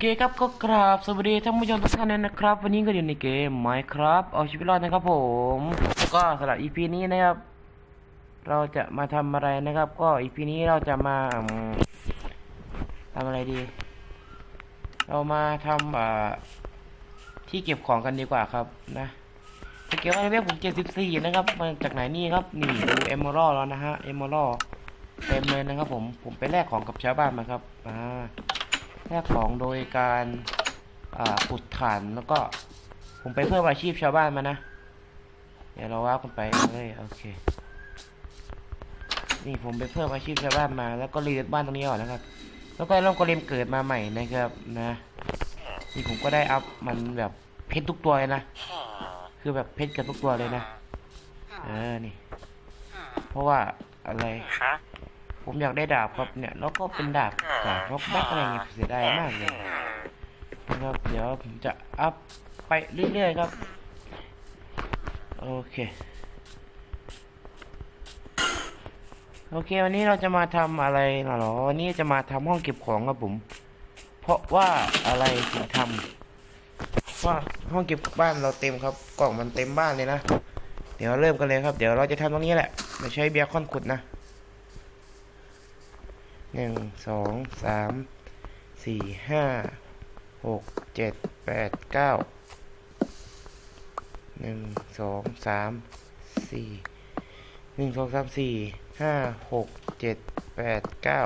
เคครับก็กราบสวัสดีท่านผู้ชมทุกท่านเลยนะครับ วันนี้ก็อยู่ในเกม Minecraft เอาชีวิตรอดนะครับผม ก็สำหรับ EP นี้นะครับ เราจะมาทำอะไรนะครับ ก็ EP นี้เราจะมาทำอะไรดี เรามาทำอ่าที่เก็บของกันดีกว่าครับนะที่เก็บไว้เรียกผม74นะครับมาจากไหนนี่ครับนี่ดูเอมเมอรัลแล้วนะฮะเอมเมอรัลเต็มเลยนะครับผมผมไปแลกของกับชาวบ้านมาครับอ่า แลกของโดยการอ่าขุดถ่านแล้วก็ ผมไปเพิ่มอาชีพชาวบ้านมานะ เดี๋ยวเราว่ากันไปเลยโอเค นี่ผมไปเพิ่มอาชีพชาวบ้านมา แล้วก็รีดบ้านตรงนี้ก่อนนะครับ แล้วก็ร่องกระเลมเกิดมาใหม่นะครับนะนี่ผมก็ได้อัพมันแบบเพชรทุกตัวเลยนะ คือแบบเพชรกับทุกตัวเลยนะ เออ นี่ เพราะว่าอะไร ผมอยากได้ดาบครับเนี่ย แล้วก็เป็นดาบดาบนกแบ็คอะไรเงี้ยเสียดายมากเลยนะครับเดี๋ยวผมจะอัพไปเรื่อยๆครับ โอเค โอเค วันนี้เราจะมาทำอะไรเหรอวันนี้จะมาทำห้องเก็บของครับผม เพราะว่าอะไรถึงทำเพราะว่าห้องเก็บบ้านเราเต็มครับ กล่องมันเต็มบ้านเลยนะ เดี๋ยวเริ่มกันเลยครับ เดี๋ยวเราจะทำตรงนี้แหละเราใช้เบียร์คอนขุดนะ หนึ่งสองสามสี่ห้าหกเจ็ดแปดเก้าหนึ่งสองสามสี่หนึ่งสองสามสี่ห้าหกเจ็ดแปดเก้า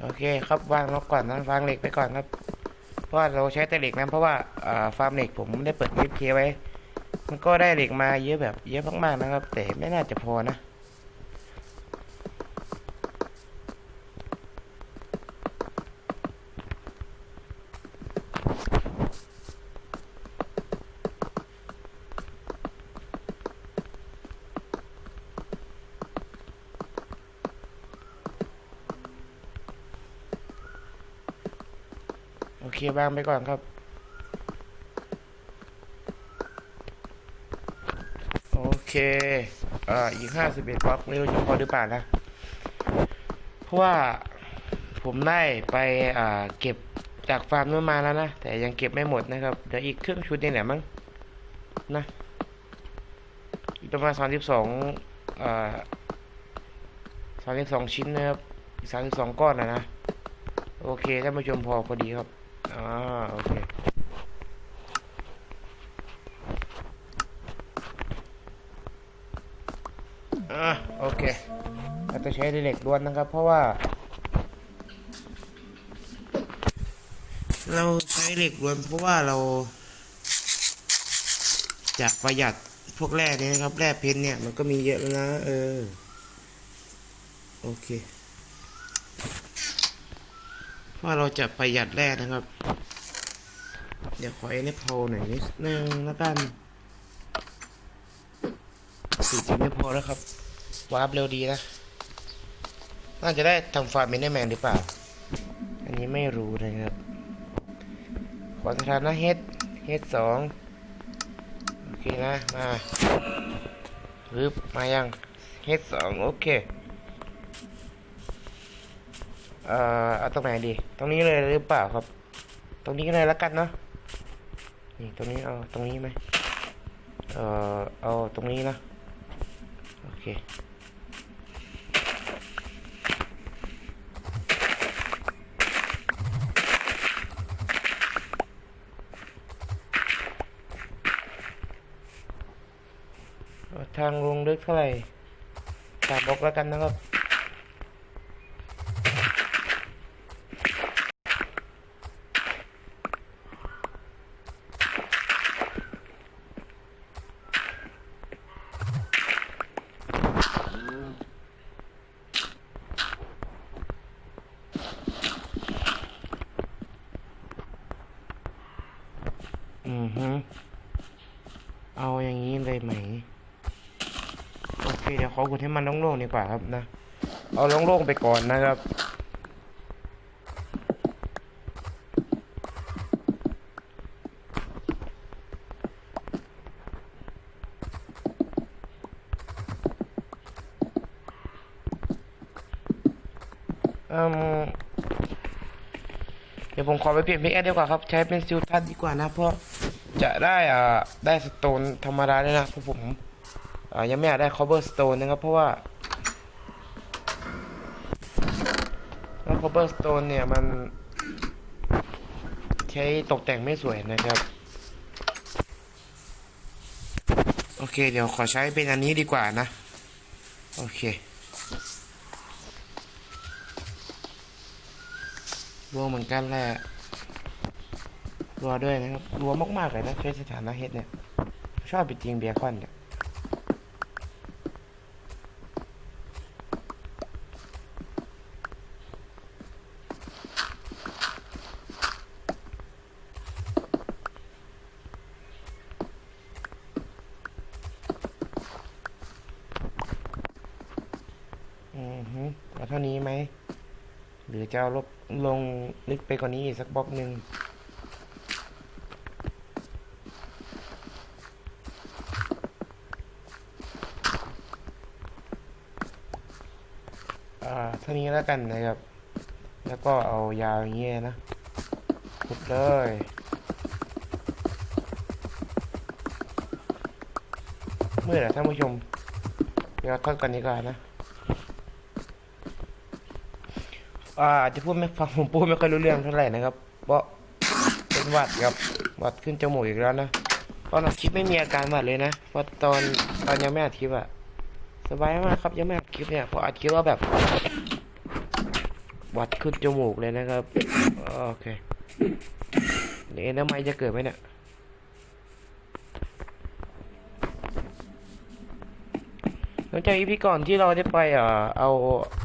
โอเคครับวางนกก่อนนะวางเหล็กไปก่อนครับ เพราะว่าเราใช้แต่เหล็กนะเพราะว่าฟาร์มเหล็กผมได้เปิดวิเคไว้ มันก็ได้เหล็กมาเยอะแบบเยอะมากๆนะครับ แต่ไม่น่าจะพอนะ วางไปก่อนครับ โอเคอ่าอีกห้าสิบเอ็ดบล็อกไม่รู้จะพอหรือเปล่านะ เพราะว่าผมได้ไปอ่าเก็บจากฟาร์มนู้นมาแล้วนะ แต่ยังเก็บไม่หมดนะครับเดี๋ยวอีกครึ่งชุดนี่แหละมั้งนะอีกประมาณสามสิบสองอ่าสามสิบสองชิ้นนะครับสามสิบสองก้อนนะนะ โอเคท่านผู้ชมพอพอดีครับ อ่าโอเคอ่าโอเคเราจะใช้เหล็กล้วนนะครับ เพราะว่า เราใช้เหล็กล้วนเพราะว่าเราจะประหยัดพวกแร่นี้นะครับ แร่เพชรเนี่ยมันก็มีเยอะแล้วนะ เออ โอเค ว่าเราจะประหยัดแร่นะครับ เดี๋ยวขอเอเนพอหน่อยนิดนึงแล้วกันสี่สิบไม่พอแล้วครับวาร์ปเร็วดีนะ น่าจะได้ทำฟาร์มเมนแมนหรือเปล่า อันนี้ไม่รู้นะครับ ขอสถานะเฮดเฮดสองโอเคนะ มาปึ๊บมายังเฮดสองโอเค เอ่อเอาตรงไหนดี ตรงนี้เลยหรือเปล่าครับ ตรงนี้ก็เลยแล้วกันเนาะนี่ตรงนี้เอาตรงนี้ไหมเอ่อเอาตรงนี้นะโอเคทางลงลึกเท่าไหร่สามบล็อกแล้วกันนะครับ อขุดให้มันโล่งๆดีกว่าครับนะ เอาโล่งๆไปก่อนนะครับเดี๋ยวผมขอไปเปลี่ยนพิกแอดดีกว่าครับ ใช้เป็นซิลทัดดีกว่านะ เพราะจะได้อ่าได้สโตนธรรมดาเลยนะครับผม ยังไม่อยากได้ cover stone นะครับ เพราะว่าแล้ว cover stone เนี่ยมัน ใช้ตกแต่งไม่สวยนะครับ โอเค เดี๋ยวขอใช้เป็นอันนี้ดีกว่านะ โอเครัวเหมือนกันแหละรัวด้วยนะครับรัวมากๆเลยนะใช้สถานะเฮดเนี่ย ชอบไปจริงเบียร์คอนเนี่ย อือฮึ เท่านี้ไหม หรือจะเอาลบลงลึกไปกว่านี้อีกสักบล็อกหนึ่งอ่าเท่านี้แล้วกันนะครับ แล้วก็เอายาวอย่างเงี้ยนะขุดเลยเมืดอะท่านผู้ชม เดี๋ยวทอดกันดีกว่านะ อ่าจจะพูดไม่ฟังผมพูดไม่ค่อยรู้เรื่องเท่าไหร่นะครับ เพราะเป็นหวัดครับหวัดขึ้นจมูกอีกแล้วนะตอนอัดคลิปไม่มีอาการหวัดเลยนะเพราะตอนตอนยังไม่อัดคลิปอะสบายมากครับยังไม่อัดคลิปเนี่ยพออัดคลิปว่าแบบหวัดขึ้นจมูกเลยนะครับโอเคเดี๋ยวน้ำไมจะเกิดไหมเนี่ยหลังจากอีพีก่อนที่เราได้ไปเอ่อเอา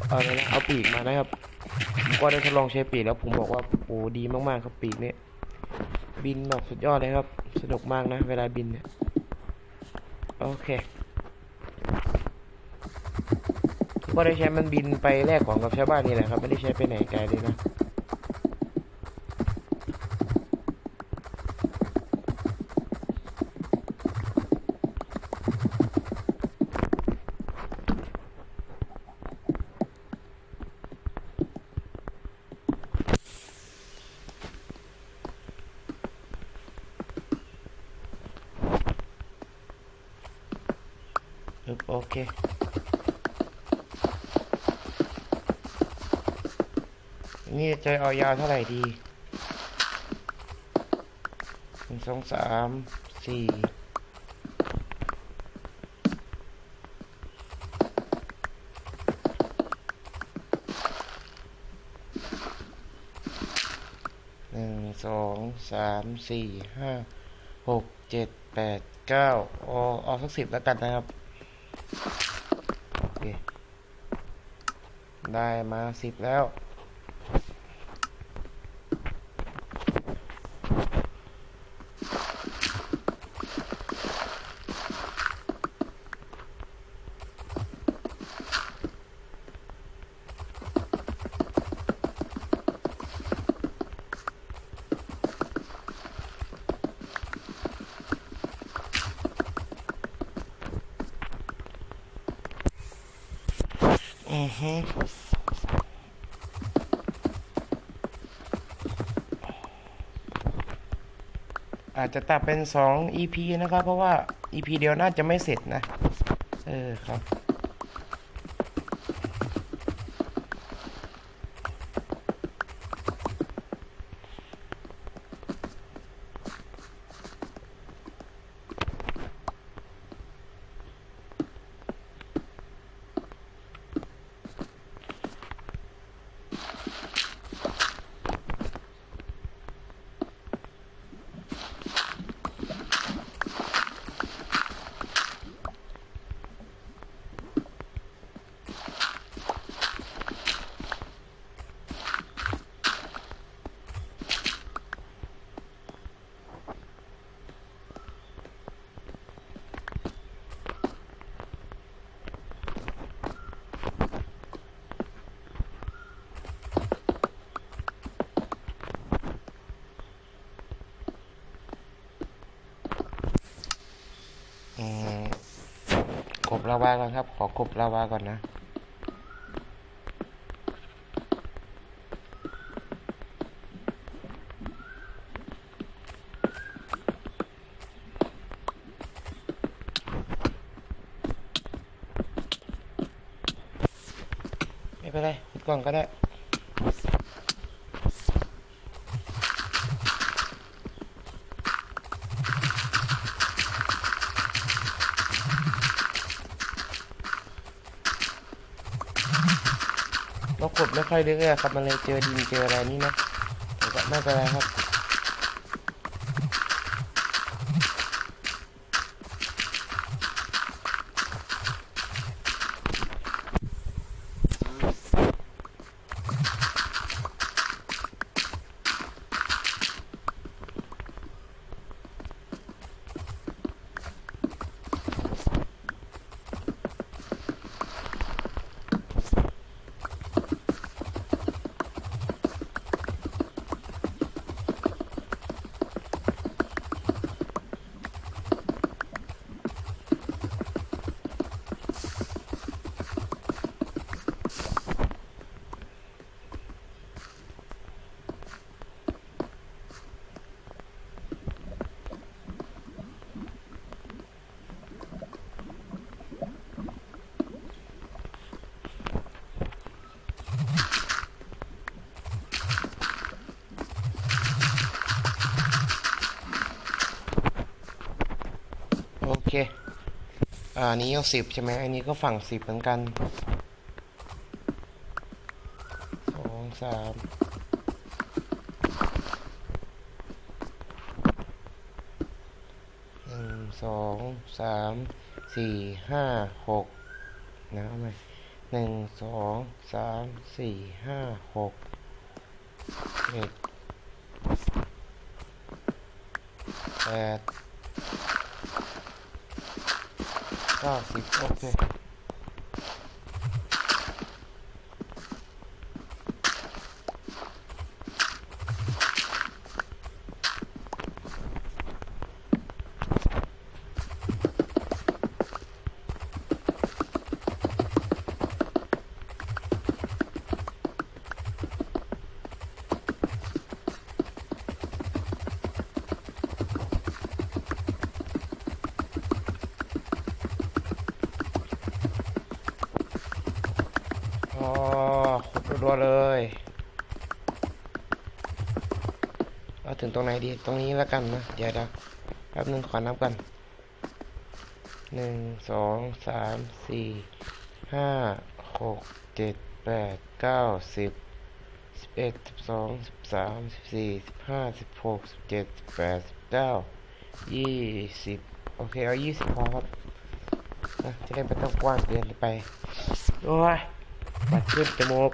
เอาอะไรนะเอาปีกมานะครับ ก็ได้ทดลองใช้ปีกแล้วผมบอกว่าโอ้ดีมากๆครับปีกเนี่ยบินแบบสุดยอดเลยครับ สนุกมากนะ เวลาบินเนี่ยโอเค ก็ได้ใช้มันบินไปแลกของกับชาวบ้านนี่แหละครับ ไม่ได้ใช้ไปไหนไกลเลยนะอึ๊บโอเค จะเอายาวเท่าไหร่ดีหนึ่งสองสามสี่หนึ่งสองสามสี่ห้าหกเจ็ดแปดเก้าเอาเอาสักสิบแล้วกันนะครับโอเคได้มาสิบแล้ว ฮึอาจจะตัดเป็นสอง EP นะครับ เพราะว่า EP เดียวน่าจะไม่เสร็จนะ เออครับ กบลาวาก่อนครับ ขอกบลาวาก่อนนะไม่เป็นไรปิดกล่องก็ได้ อยลึกเลยครับ มันเลยเจอดินเจออะไรนี่นะแต่ก็ไม่เป็นไรครับ โอเค อ่าอันนี้เอาสิบใช่ไหมอันนี้ก็ฝั่งสิบเหมือนกันสองสามหนึ่งสองสามสี่ห้าหกนะเอาไหมหนึ่งสองสามสี่ห้าหกเจ็ดแปด เก้า รัวๆเลยเอาถึงตรงไหนดี ตรงนี้แล้วกันนะ เดี๋ยวเดี๋ยวแป๊บนึงขอนับกันหนึ่งสองสามสี่ห้าหกเจ็ดแปดเก้าสิบสิบเอ็ดสิบสองสิบสามสิบสี่สิบห้าสิบหกสิบเจ็ดสิบแปดสิบเก้ายี่สิบโอเค เอายี่สิบพอครับนะจะได้ไม่ต้องกว้างเกินไป โอ้ยปัดขึ้นจมูก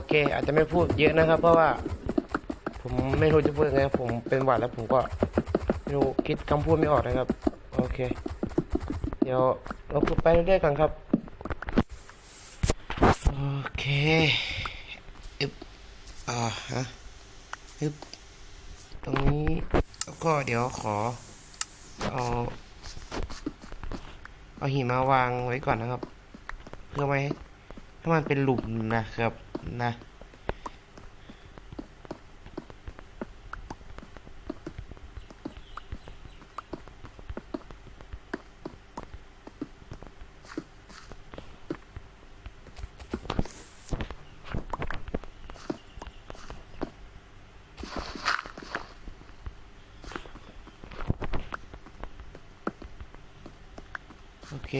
เค อาจจะไม่พูดเยอะนะครับ เพราะว่า ผมไม่รู้จะพูดยังไงผมเป็นหวัดแล้วผมก็ไม่รู้คิดคำพูดไม่ออกนะครับ โอเค เดี๋ยวเราพูดไปเรื่อยๆกันครับ โอเคอึบอ่าฮะอึบตรงนี้แล้วก็เดี๋ยวขอ เอาเอาหิมาวางไว้ก่อนนะครับ เพื่อไม่ให้ให้มันเป็นหลุมนะครับ นะโอเค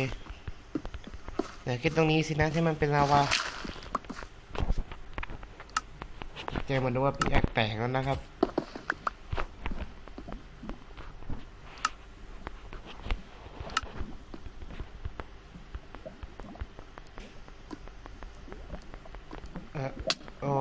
เดี๋ยวคิดตรงนี้สินะให้มันเป็นลาวา เจมันดูว่าปีแอกแตกแล้วนะครับ เออโอ้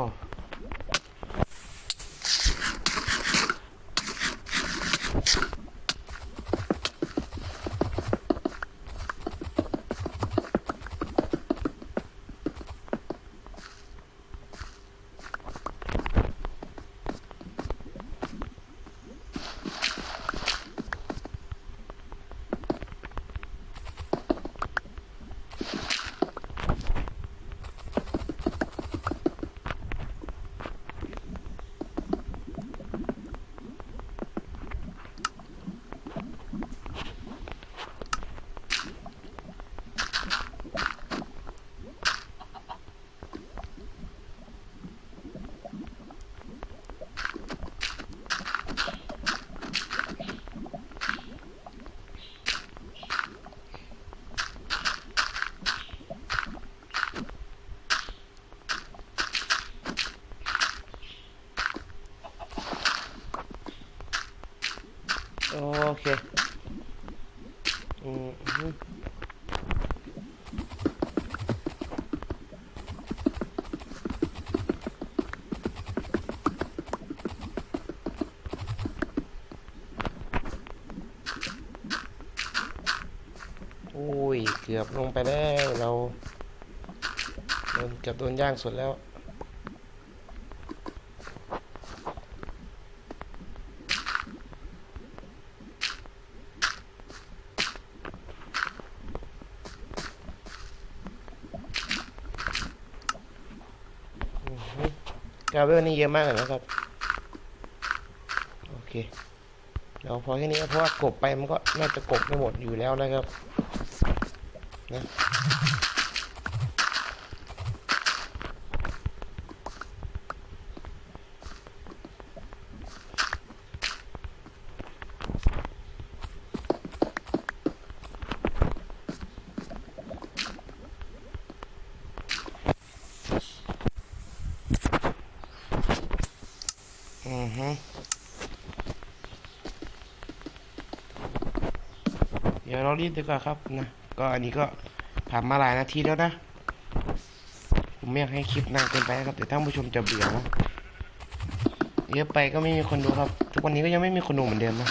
โอ เคอืมอุ้ย เกือบลงไปแล้วเราโดนเกือบโดนย่างสุดแล้ว กราเวลนี่เยอะมากเลยนะครับ โอเค เราพอแค่นี้เพราะว่ากบไปมันก็น่าจะกบไม่หมดอยู่แล้วนะครับ นะ อือฮึเดี๋ยวเรารีบดีกว่าครับนะ ก็อันนี้ก็ผ่านมาหลายนาทีแล้วนะ ผมไม่อยากให้คลิปนานเกินไปนะครับเดี๋ยวท่านผู้ชมจะเบื่อนะเยอะไปก็ไม่มีคนดูครับ ทุกวันนี้ก็ยังไม่มีคนดูเหมือนเดิมนะ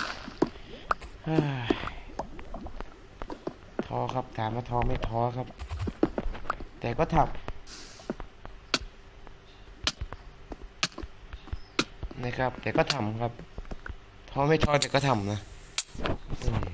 ท้อครับถามว่าท้อไม่ท้อครับ แต่ก็ทำ นะครับ แต่ก็ทำครับท้อไม่ท้อแต่ก็ทำนะอืม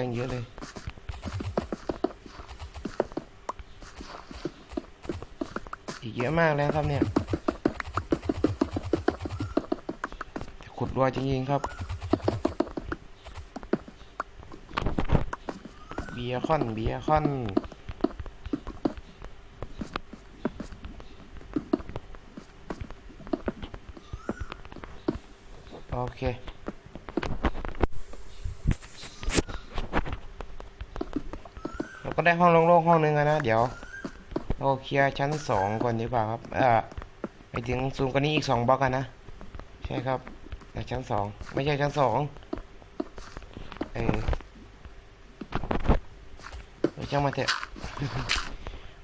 โอ้ยตั้งเยอะเลยอีกเยอะมากแล้วครับเนี่ยขุดรวยจริงๆครับ เบียคอนเบียคอนโอเค เรา ก็ได้ห้องโล่งๆห้องนึงแล้วนะเดี๋ยวเราเคลียร์ชั้นสองก่อนดีกว่าครับ เออไปถึงซูมกันนี้อีกสองบล็อกกันนะ ใช่ครับแต่ชั้นสองไม่ใช่ชั้นสองเออเออช่างมาเถอะ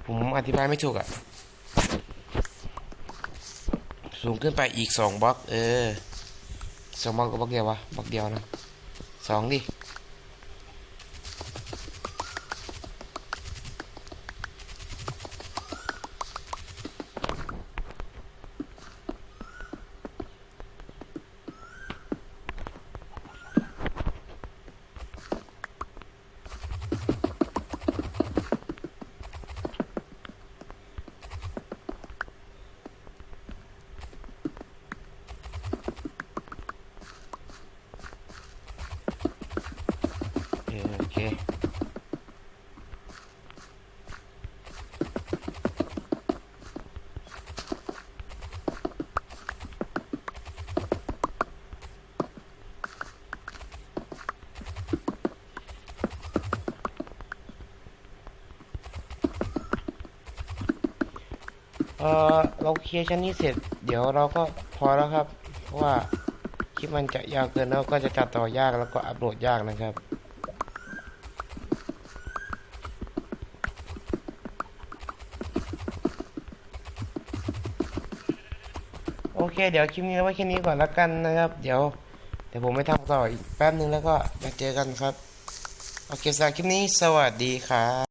ผมอธิบายไม่ถูกอะ่ะ สูงขึ้นไปอีกสองบล็อก เออสองบล็อกกับบล็อกเดียววะบล็อกเดียวนะสองดิ เออเราเคลียร์ชั้นนี้เสร็จ เดี๋ยวเราก็พอแล้วครับ เพราะว่าคลิปมันจะยาวเกินแล้วก็จะตัดต่อยากแล้วก็อัปโหลดยากนะครับ โอเค เดี๋ยวคลิปนี้เอาไว้แค่นี้ก่อนแล้วกันนะครับ เดี๋ยวเดี๋ยวผมไปทำต่ออีกแป๊บนึงแล้วก็มาเจอกันครับ โอเคสำหรับคลิปนี้สวัสดีครับ